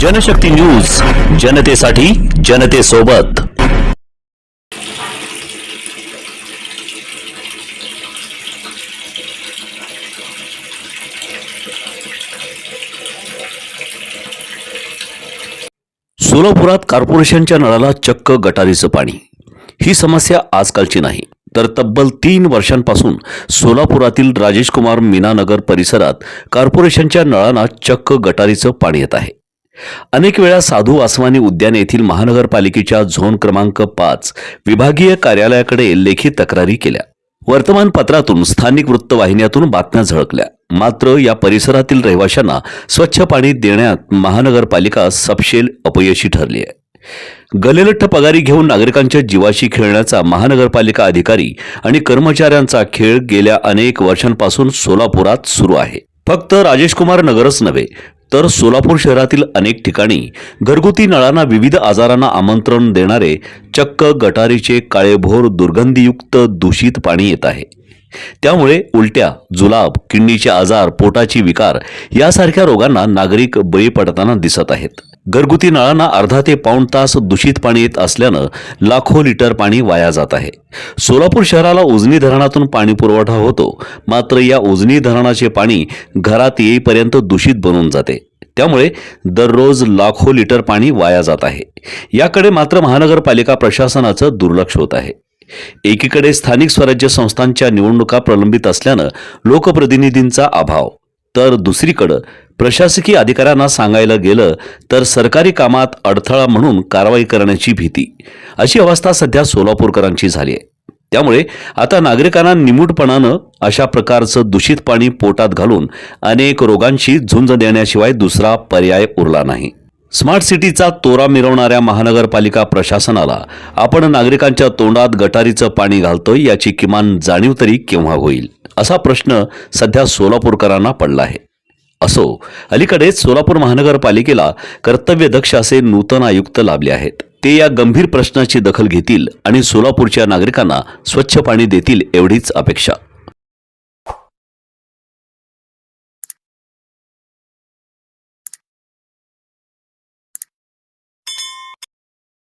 Janshakti news जनतेसाठी जनतेसोबत. सोलापुरात कॉर्पोरेशनच्या नळाला चक्क गटारीचं पाणी. ही समस्या आजकालची नाही तर तब्बल तीन वर्षांपासून सोलापुरातील राजेश कुमार मीनानगर परिसरात कॉर्पोरेशनच्या नळांना चक्क गटारीचं पाणी येत आहे. अनेक वेळा साधू आसवानी उद्यान येथील महानगरपालिकेच्या झोन क्रमांक पाच विभागीय कार्यालयाकडे लेखी तक्रारी केल्या. वर्तमानपत्रातून स्थानिक वृत्तवाहिन्यातून बातम्या झळकल्या. मात्र या परिसरातील रहिवाशांना स्वच्छ पाणी देण्यात महानगरपालिका सपशेल अपयशी ठरली आहे. गलेलठ्ठ पगारी घेऊन नागरिकांच्या जीवाशी खेळण्याचा महानगरपालिका अधिकारी आणि कर्मचाऱ्यांचा खेळ गेल्या अनेक वर्षांपासून सोलापुरात सुरू आहे. फक्त राजेश कुमार नगरच नव्हे तर सोलापूर शहरातील अनेक ठिकाणी घरगुती नळांना विविध आजारांना आमंत्रण देणारे चक्क गटारीचे काळेभोर दुर्गंधीयुक्त दूषित पाणी येत आहे. त्यामुळे उलट्या जुलाब किडनीचे आजार पोटाची विकार यासारख्या रोगांना नागरिक बळी पडताना दिसत आहेत. घरगुती नळांना अर्धा ते पाऊण तास दूषित पाणी येत असल्यानं लाखो लिटर पाणी वाया जात आहे. सोलापूर शहराला उजनी धरणातून पाणी पुरवठा होतो मात्र या उजनी धरणाचे पाणी घरात येईपर्यंत दूषित बनून जाते. त्यामुळे दररोज लाखो लिटर पाणी वाया जात आहे. याकडे मात्र महानगरपालिका प्रशासनाचं दुर्लक्ष होत आहे. एकीकडे स्थानिक स्वराज्य संस्थांच्या निवडणुका प्रलंबित असल्यानं लोकप्रतिनिधींचा अभाव. तर दुसरीकडं प्रशासकीय अधिकाऱ्यांना सांगायला गेलं तर सरकारी कामात अडथळा म्हणून कारवाई करण्याची भीती. अशी अवस्था सध्या सोलापूरकरांची झाली आहे. त्यामुळे आता नागरिकांना निमूटपणानं अशा प्रकारचं दूषित पाणी पोटात घालून अनेक रोगांशी झुंज देण्याशिवाय दुसरा पर्याय उरला नाही. स्मार्ट सिटीचा तोरा मिरवणाऱ्या महानगरपालिका प्रशासनाला आपण नागरिकांच्या तोंडात गटारीचं पाणी घालतोय याची किमान जाणीव तरी केव्हा होईल? असा प्रश्न सध्या सोलापूरकरांना पडला आहे. असो अलीकडेच सोलापूर महानगरपालिकेला कर्तव्यदक्ष असे नूतन आयुक्त लाभले आहेत. ते या गंभीर प्रश्नाची दखल घेतील आणि सोलापूरच्या नागरिकांना स्वच्छ पाणी देतील एवढीच अपेक्षा.